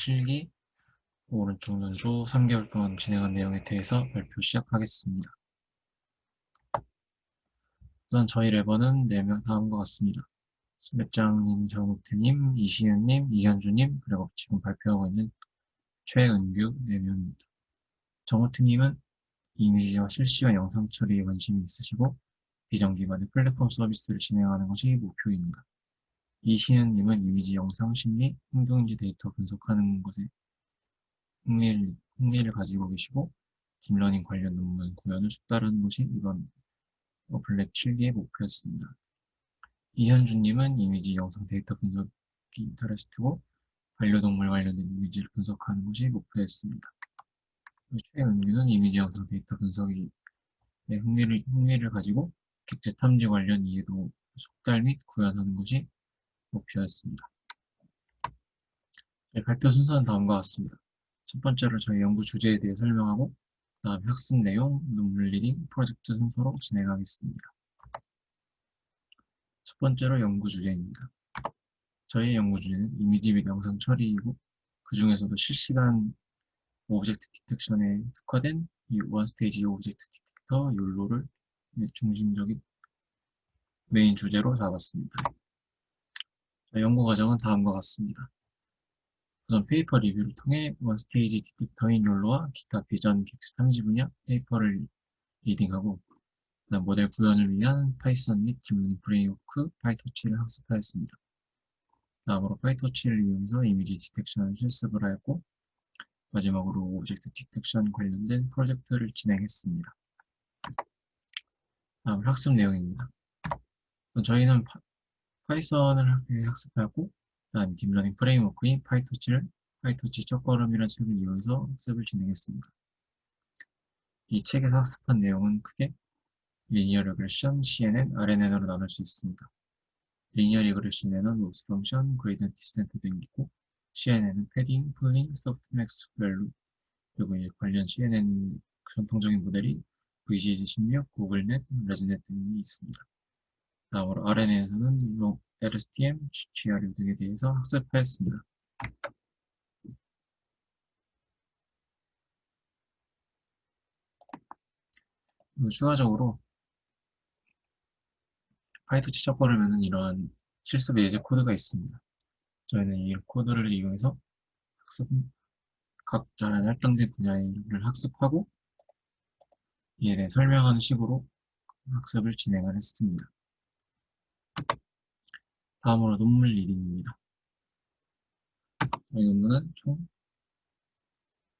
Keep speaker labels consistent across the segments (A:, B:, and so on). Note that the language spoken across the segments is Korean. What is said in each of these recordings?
A: 7기 오른쪽 눈조 3개월 동안 진행한 내용에 대해서 발표 시작하겠습니다. 우선 저희 레버는 4명 다음과 같습니다. 수배장님, 정욱태님, 이시은님, 이현주님, 그리고 지금 발표하고 있는 최은규 4명입니다. 정우트님은 이미지와 실시간 영상 처리에 관심이 있으시고 비정기반의 플랫폼 서비스를 진행하는 것이 목표입니다. 이시은님은 이미지, 영상, 심리, 행동인지 데이터 분석하는 것에 흥미를, 흥미를 가지고 계시고 딥러닝 관련 논문 구현을 숙달하는 것이 이번 어플랩 7기의 목표였습니다. 이현주님은 이미지, 영상, 데이터 분석이 인터레스트고 반려동물 관련된 이미지를 분석하는 것이 목표였습니다. 최은규는 이미지, 영상, 데이터 분석에 흥미를, 흥미를 가지고 객체 탐지 관련 이해도 숙달 및 구현하는 것이 목표였습니다. 네, 발표 순서는 다음과 같습니다. 첫 번째로 저희 연구 주제에 대해 설명하고 다음 학습 내용, 논문 리딩, 프로젝트 순서로 진행하겠습니다. 첫 번째로 연구 주제입니다. 저희 연구 주제는 이미지 및 영상 처리이고 그 중에서도 실시간 오브젝트 디텍션에 특화된 이 원스테이지 오브젝트 디텍터 욜로를 중심적인 메인 주제로 잡았습니다. 연구 과정은 다음과 같습니다. 우선 페이퍼 리뷰를 통해 원스테이지 디텍터인 욜로와 기타 비전 객체 탐지 분야 페이퍼를 리딩하고 모델 구현을 위한 파이썬 및 딥러닝 프레임워크 파이토치를 학습하였습니다. 다음으로 파이토치를 이용해서 이미지 디텍션을 실습을 하였고 마지막으로 오브젝트 디텍션 관련된 프로젝트를 진행했습니다. 다음 학습 내용입니다. 저희는 파이썬을 학습하고 다음 딥러닝 프레임워크인 파이토치를 파이토치 첫걸음이라는 책을 이용해서 학습을 진행했습니다. 이 책에서 학습한 내용은 크게 리니어 리그레션, CNN, RNN으로 나눌 수 있습니다. 리니어 리그레션에는 로스 펑션, 그레이던트 디스텐트 등이고 CNN은 패딩, 풀링, 소프트 맥스 밸류 그리고 관련 CNN 전통적인 모델이 VGG16, 구글넷, 레즈넷 등이 있습니다. 다음으로 RNN에서는 LSTM, GRU 등에 대해서 학습하였습니다. 추가적으로 파이토치 척거르면은 이러한 실습 예제 코드가 있습니다. 저희는 이 코드를 이용해서 학습, 각자 할당된 분야를 학습하고 이에 대해 설명하는 식으로 학습을 진행을 했습니다. 다음으로 논문 리딩입니다. 저희 논문은 총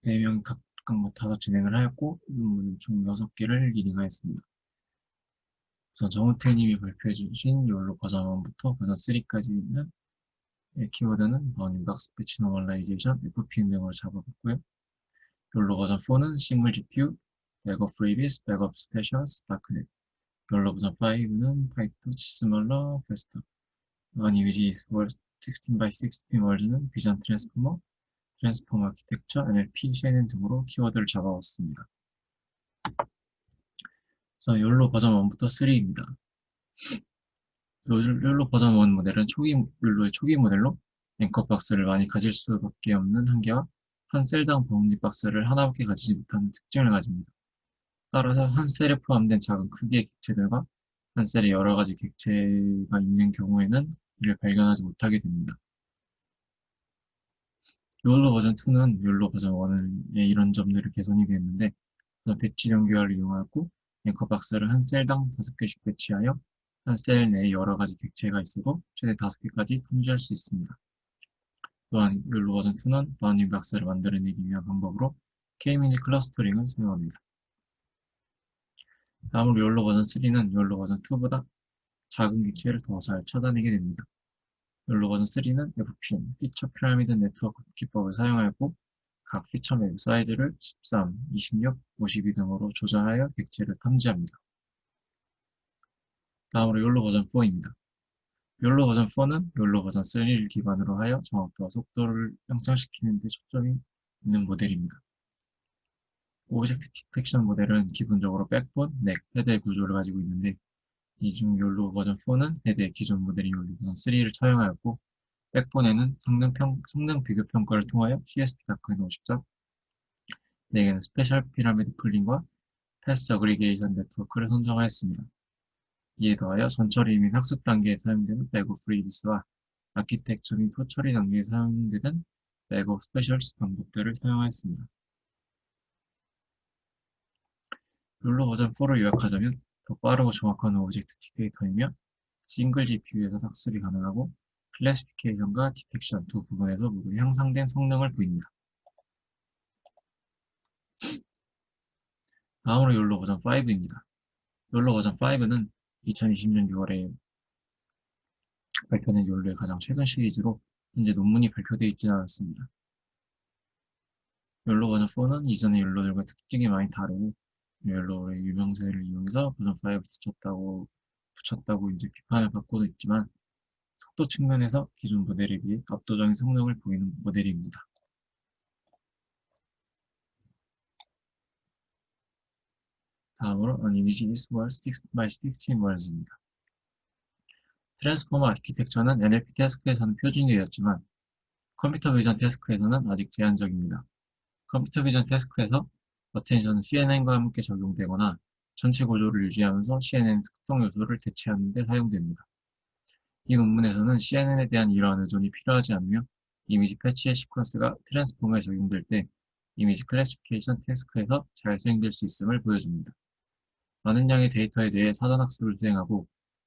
A: 4명 각각 맡아서 진행을 하였고 논문은 총 6개를 리딩하였습니다. 우선 정우태님이 발표해 주신 욜로 버전 1부터 버전 3까지는 키워드는 버닝박스 패치 노멀라이제이션, FPN 등으로 잡아봤고요. 욜로 버전 4는 싱글 GPU, 백업 프리비스, 백업 스페셜스, 다크넷 욜로 버전 5는 파이토 치 스멀러, 페스터 One image is worth 16 by 16 월드는 비전 트랜스포머, 트랜스포머 아키텍처, NLP, CNN 등으로 키워드를 잡아왔습니다. 그래서 욜로 버전 1부터 3입니다. 욜로 버전 1 모델은 초기 욜로의 초기 모델로 앵커 박스를 많이 가질 수밖에 없는 한계와 한 셀당 바운디 박스를 하나밖에 가지지 못하는 특징을 가집니다. 따라서 한 셀에 포함된 작은 크기의 객체들과 한 셀에 여러 가지 객체가 있는 경우에는 이를 발견하지 못하게 됩니다. 욜로 버전 2는 욜로 버전 1의 이런 점들을 개선이 되었는데 배치 연결을 이용하고 앵커 박스를 한 셀당 5개씩 배치하여 한 셀 내에 여러 가지 객체가 있어도 최대 5개까지 탐지할 수 있습니다. 또한 욜로 버전 2는 바운딩 박스를 만들어내기 위한 방법으로 K-미니 클러스터링을 사용합니다. 다음으로 욜로 버전 3는 욜로 버전 2보다 작은 객체를 더 잘 찾아내게 됩니다. 욜로 버전 3는 FPN, 피처 피라미드 네트워크 기법을 사용하였고 각 피처 맵 사이즈를 13, 26, 52 등으로 조절하여 객체를 탐지합니다. 다음으로 욜로 버전 4입니다. 욜로 버전 4는 욜로 버전 3를 기반으로 하여 정확도와 속도를 향상시키는 데 초점이 있는 모델입니다. 오브젝트 디텍션 모델은 기본적으로 백본, 넥, 헤드의 구조를 가지고 있는데 이 중 욜로 버전 4는 헤드의 기존 모델인 욜로 버전 3를 차용하였고 백본에는 성능, 평, 성능 비교 평가를 통하여 CSP 다크인 54, 4개는 스페셜 피라미드 풀링과 패스 어그리게이션 네트워크를 선정하였습니다. 이에 더하여 전처리 및 학습 단계에 사용되는 백업 프리디스와 아키텍처 및 후처리 단계에 사용되는 백업 스페셜스 방법들을 사용하였습니다. 룰러 버전 4를 요약하자면 더 빠르고 정확한 오브젝트 디테이터이며 싱글 GPU에서 학습이 가능하고 클래시피케이션과 디텍션 두 부분에서 모두 향상된 성능을 보입니다. 다음으로 욜로 버전 5입니다. 욜로 버전 5는 2020년 6월에 발표된 욜로의 가장 최근 시리즈로 현재 논문이 발표되어 있지는 않았습니다. 욜로 버전 4는 이전의 욜로들과 특징이 많이 다르고 욜로의 유명세를 이용해서 버전 5 붙였다고 붙였다고 이제 비판을 받고도 있지만 속도 측면에서 기존 모델에 비해 압도적인 성능을 보이는 모델입니다. 다음으로 an image is worth 6 by 16 words입니다. 트랜스포머 아키텍처는 NLP 태스크에서는 표준이 되었지만 컴퓨터 비전 태스크에서는 아직 제한적입니다. 컴퓨터 비전 태스크에서 어텐션은 CNN과 함께 적용되거나 전체 구조를 유지하면서 CNN 특성 요소를 대체하는 데 사용됩니다. 이 논문에서는 CNN에 대한 이러한 의존이 필요하지 않으며 이미지 패치의 시퀀스가 트랜스포머에 적용될 때 이미지 클래시피케이션 태스크에서 잘 수행될 수 있음을 보여줍니다. 많은 양의 데이터에 대해 사전 학습을 수행하고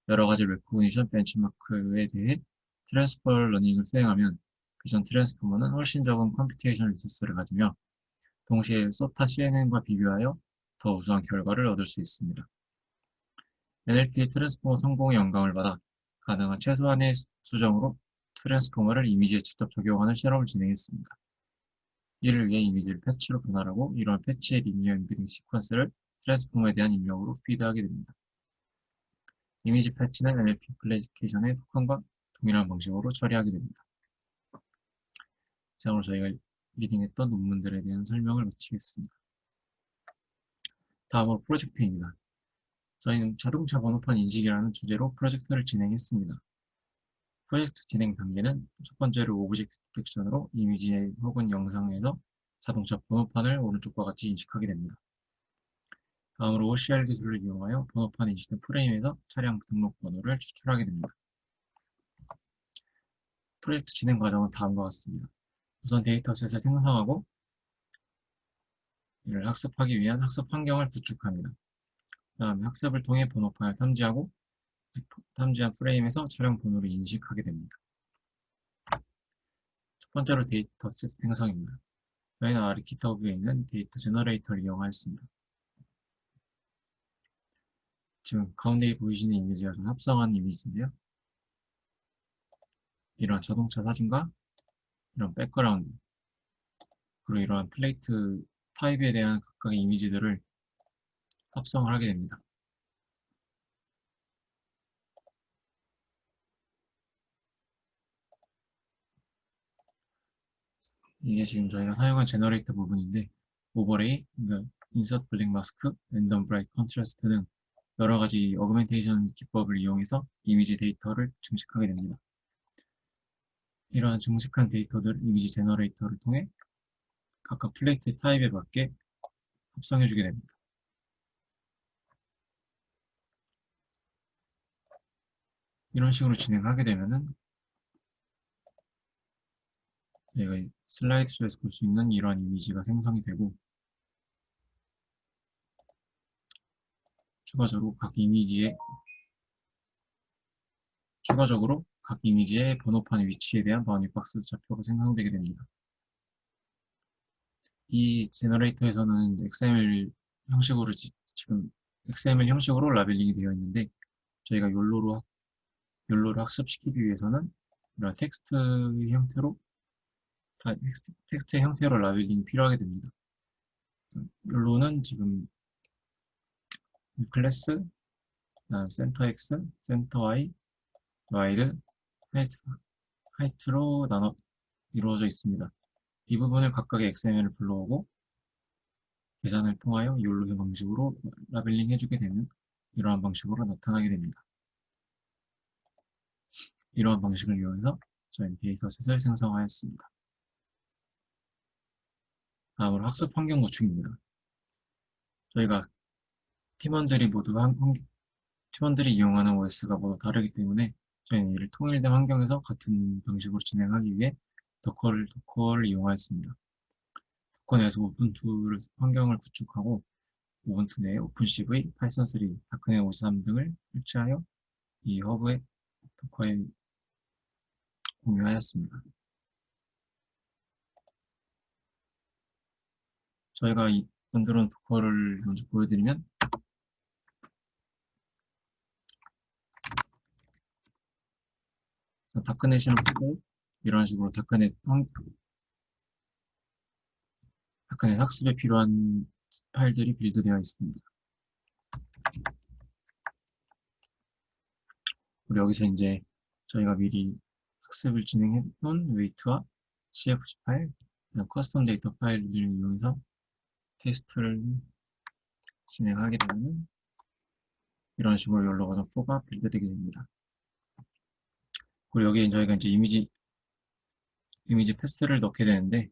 A: 여러 가지 레코니션 벤치마크에 대해 트랜스퍼 러닝을 수행하면 비전 트랜스포머는 훨씬 적은 컴퓨테이션 리소스를 가지며 동시에 소타 CNN과 비교하여 더 우수한 결과를 얻을 수 있습니다. NLP의 트랜스포머 성공의 영감을 받아 가능한 최소한의 수정으로 트랜스포머를 이미지에 직접 적용하는 실험을 진행했습니다. 이를 위해 이미지를 패치로 변환하고 이러한 패치의 리니어 인비딩 시퀀스를 트랜스포머에 대한 입력으로 피드하게 됩니다. 이미지 패치는 NLP 클래시케이션의 토큰과 동일한 방식으로 처리하게 됩니다. 자, 오늘 저희가 리딩했던 논문들에 대한 설명을 마치겠습니다. 다음으로 프로젝트입니다. 저희는 자동차 번호판 인식이라는 주제로 프로젝트를 진행했습니다. 프로젝트 진행 단계는 첫 번째로 오브젝트 디텍션으로 이미지 혹은 영상에서 자동차 번호판을 오른쪽과 같이 인식하게 됩니다. 다음으로 OCR 기술을 이용하여 번호판 인식된 프레임에서 차량 등록 번호를 추출하게 됩니다. 프로젝트 진행 과정은 다음과 같습니다. 우선 데이터셋을 생성하고 이를 학습하기 위한 학습 환경을 구축합니다. 그 다음에 학습을 통해 번호판을 탐지하고 탐지한 프레임에서 차량 번호를 인식하게 됩니다. 첫 번째로 데이터셋 생성입니다. 저희는 아르키터브에 있는 데이터 제너레이터를 이용하였습니다. 지금 가운데에 보이시는 이미지가 좀 합성한 이미지인데요. 이런 자동차 사진과 이런 백그라운드 그리고 이러한 플레이트 타입에 대한 각각의 이미지들을 합성을 하게 됩니다. 이게 지금 저희가 사용한 제너레이터 부분인데 오버레이, 그러니까 인서트 블랙 마스크, 랜덤 브라이트 컨트라스트 등 여러 가지 어그멘테이션 기법을 이용해서 이미지 데이터를 증식하게 됩니다. 이러한 증식한 데이터들 이미지 제너레이터를 통해 각각 플레이트 타입에 맞게 합성해주게 됩니다. 이런 식으로 진행하게 되면은 저희가 슬라이드쇼에서 볼 수 있는 이러한 이미지가 생성이 되고 추가적으로 각 이미지에 추가적으로 각 이미지의 번호판의 위치에 대한 바운딩 박스 좌표가 생성되게 됩니다. 이 제너레이터에서는 XML 형식으로 지, 금 XML 형식으로 라벨링이 되어 있는데 저희가 욜로로 욜로를 학습시키기 위해서는 이런 텍스트 형태로 텍스트, 텍스트 형태로 라벨링이 필요하게 됩니다. 욜로는 지금 클래스, 센터 X, 센터 Y, 와이드, 하이트, 하이트로 나눠 이루어져 있습니다. 이 부분을 각각의 XML을 불러오고 계산을 통하여 욜로의 방식으로 라벨링 해주게 되는 이러한 방식으로 나타나게 됩니다. 이러한 방식을 이용해서 저희 데이터셋을 생성하였습니다. 다음으로 학습 환경 구축입니다. 저희가 팀원들이 모두 한, 팀원들이 이용하는 OS가 모두 다르기 때문에 저희는 이를 통일된 환경에서 같은 방식으로 진행하기 위해 도커를, 도커를 이용하였습니다. 도커 내에서 우분투 환경을 구축하고 우분투 내에 오픈CV, 파이썬3, 다크넷 53 등을 설치하여 이 허브에 도커에 공유하였습니다. 저희가 이 만들어놓은 도커를 먼저 보여드리면 다크넷이랑 보고 이런 식으로 다크넷 다크넷 학습에 필요한 파일들이 빌드되어 있습니다. 그리고 여기서 이제 저희가 미리 학습을 진행했던 웨이트와 CFG 파일, 커스텀 데이터 파일을 이용해서 테스트를 진행하게 되면 이런 식으로 버전 4가 빌드되게 됩니다. 그리고 여기에 저희가 이제 이미지 이미지 패스를 넣게 되는데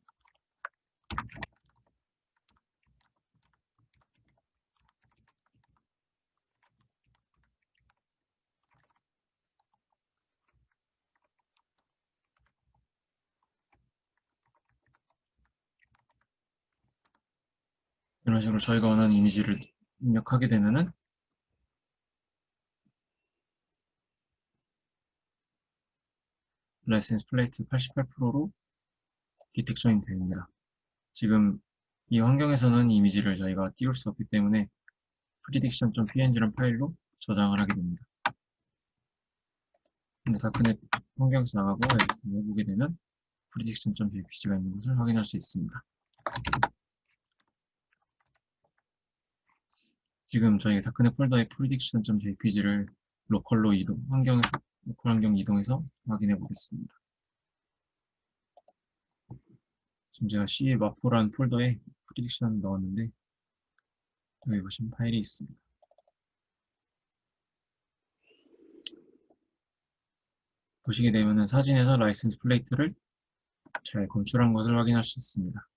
A: 이런 식으로 저희가 원하는 이미지를 입력하게 되면은 라이센스 플레이트 88%로 디텍션이 됩니다. 지금 이 환경에서는 이미지를 저희가 띄울 수 없기 때문에 prediction.png라는 파일로 저장을 하게 됩니다. 근데 다크넷 환경에서 나가고 해보게 되면 prediction.jpg가 있는 것을 확인할 수 있습니다. 지금 저희 다크넷 폴더의 prediction.jpg를 로컬로 이동, 환경, 로컬 환경 이동해서 확인해 보겠습니다. 지금 제가 C 마포라는 폴더에 prediction 넣었는데 여기 보시면 파일이 있습니다. 보시게 되면 사진에서 라이센스 플레이트를 잘 검출한 것을 확인할 수 있습니다.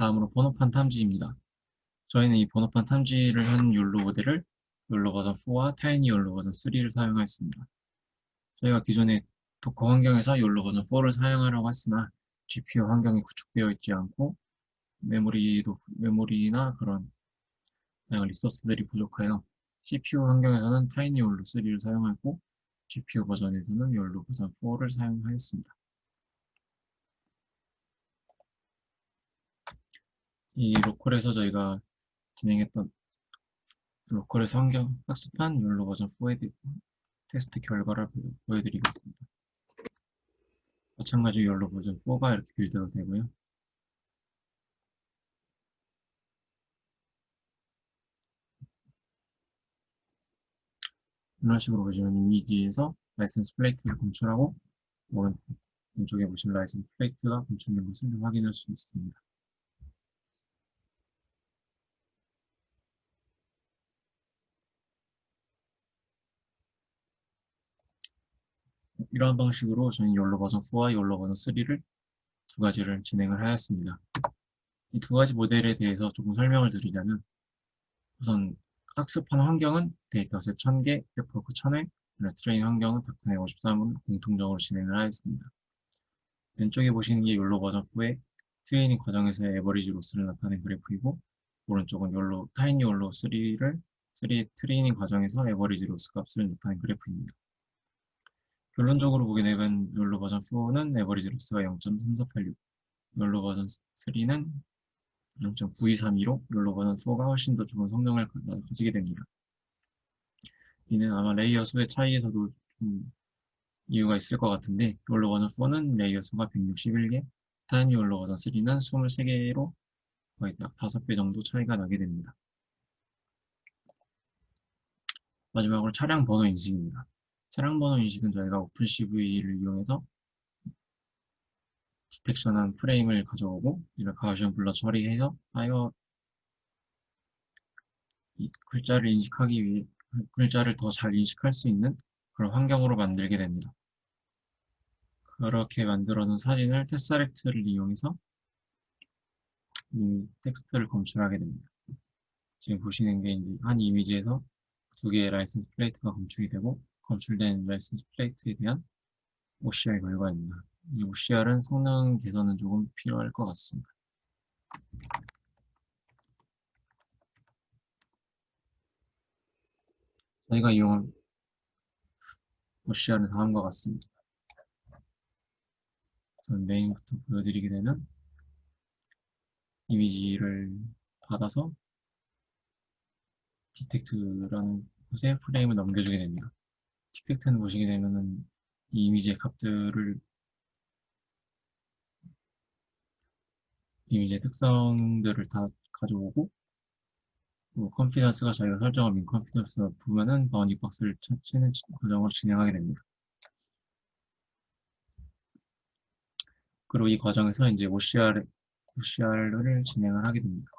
A: 다음으로 번호판 탐지입니다. 저희는 이 번호판 탐지를 한 욜로 모델을 욜로 버전 4와 타이니 욜로 버전 3를 사용하였습니다. 저희가 기존에 도커 환경에서 욜로 버전 4를 사용하려고 했으나 GPU 환경이 구축되어 있지 않고 메모리도 메모리나 그런 리소스들이 부족하여 CPU 환경에서는 타이니 욜로 3를 사용하고 GPU 버전에서는 욜로 버전 4를 사용하였습니다. 이 로컬에서 저희가 진행했던 로컬에서 환경 학습한 욜로 버전 4의 테스트 결과를 보여드리겠습니다. 마찬가지로 욜로 버전 4가 이렇게 빌드가 되고요. 이런 식으로 보시면 이미지에서 라이센스 플레이트를 검출하고 오른쪽에 보시면 라이센스 플레이트가 검출된 것을 확인할 수 있습니다. 이러한 방식으로 저는 욜로 버전 4와 욜로 버전 3를 두 가지를 진행을 하였습니다. 이 두 가지 모델에 대해서 조금 설명을 드리자면 우선 학습한 환경은 데이터셋 1000개, 웹워크 1000회, 트레인 환경은 다크넷 53을 공통적으로 진행을 하였습니다. 왼쪽에 보시는 게 욜로 버전 4의 트레이닝 과정에서의 에버리지 로스를 나타낸 그래프이고 오른쪽은 욜로, 타이니 욜로 3를 3의 트레이닝 과정에서 에버리지 로스 값을 나타낸 그래프입니다. 결론적으로 보게 되면 욜로 버전 4는 에버리지 로스가 0.3486, 욜로 버전 3는 0.9232로 욜로 버전 4가 훨씬 더 좋은 성능을 가지게 됩니다. 이는 아마 레이어 수의 차이에서도 좀 이유가 있을 것 같은데 욜로 버전 4는 레이어 수가 161개, 타이니 욜로 버전 3는 23개로 거의 딱 5배 정도 차이가 나게 됩니다. 마지막으로 차량 번호 인식입니다. 차량 번호 인식은 저희가 오픈CV를 이용해서 디텍션한 프레임을 가져오고 이를 가우시언 블러 처리해서 하여 이 글자를 인식하기 위해 글- 글자를 더 잘 인식할 수 있는 그런 환경으로 만들게 됩니다. 그렇게 만들어 놓은 사진을 테스렉트를 이용해서 이 텍스트를 검출하게 됩니다. 지금 보시는 게 이제 한 이미지에서 두 개의 라이센스 플레이트가 검출이 되고 검출된 라이센스 플레이트에 대한 OCR 결과입니다. 이 OCR은 성능 개선은 조금 필요할 것 같습니다. 저희가 이용한 OCR은 다음과 같습니다. 우선 메인부터 보여드리게 되면 이미지를 받아서 디텍트라는 곳에 프레임을 넘겨주게 됩니다. 디텍트는 보시게 되면은 이 이미지의 값들을 이미지의 특성들을 다 가져오고 뭐 컨피던스가 저희가 설정한 민 컨피던스 보면은 바운딩 박스를 치는 과정으로 진행하게 됩니다. 그리고 이 과정에서 이제 OCR, OCR을 진행을 하게 됩니다.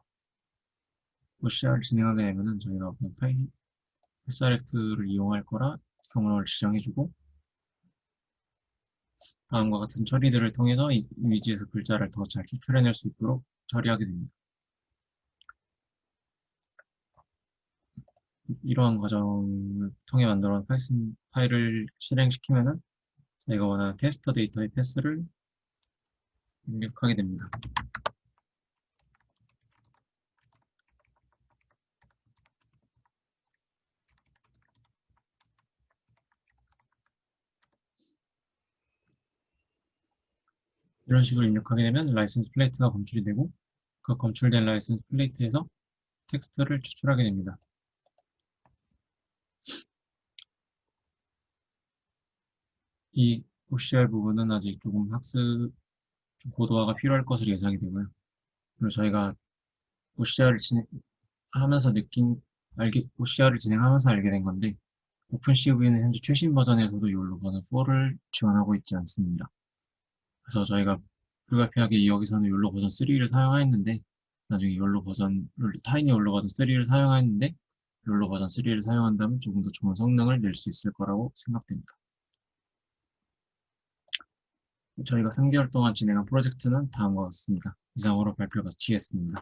A: OCR을 진행하게 되면은 저희가 파이, SRX를 이용할 거라 경로를 지정해주고 다음과 같은 처리들을 통해서 이 이미지에서 글자를 더 잘 추출해낼 수 있도록 처리하게 됩니다. 이러한 과정을 통해 만들어 놓은 파이썬 파일을 실행시키면은 저희가 원하는 테스터 데이터의 패스를 입력하게 됩니다. 이런 식으로 입력하게 되면 라이센스 플레이트가 검출이 되고 그 검출된 라이센스 플레이트에서 텍스트를 추출하게 됩니다. 이 OCR 부분은 아직 조금 학습 좀 고도화가 필요할 것으로 예상이 되고요. 그리고 저희가 OCR을 진행하면서 느낀 알게 OCR을 진행하면서 알게 된 건데 오픈CV는 현재 최신 버전에서도 욜로 버전 4를 지원하고 있지 않습니다. 그래서 저희가 불가피하게 여기서는 욜로 버전 3를 사용하였는데 나중에 욜로 버전 타이니 욜로 버전 3를 사용하였는데 욜로 버전 3를 사용한다면 조금 더 좋은 성능을 낼 수 있을 거라고 생각됩니다. 저희가 3개월 동안 진행한 프로젝트는 다음과 같습니다. 이상으로 발표가 마치겠습니다.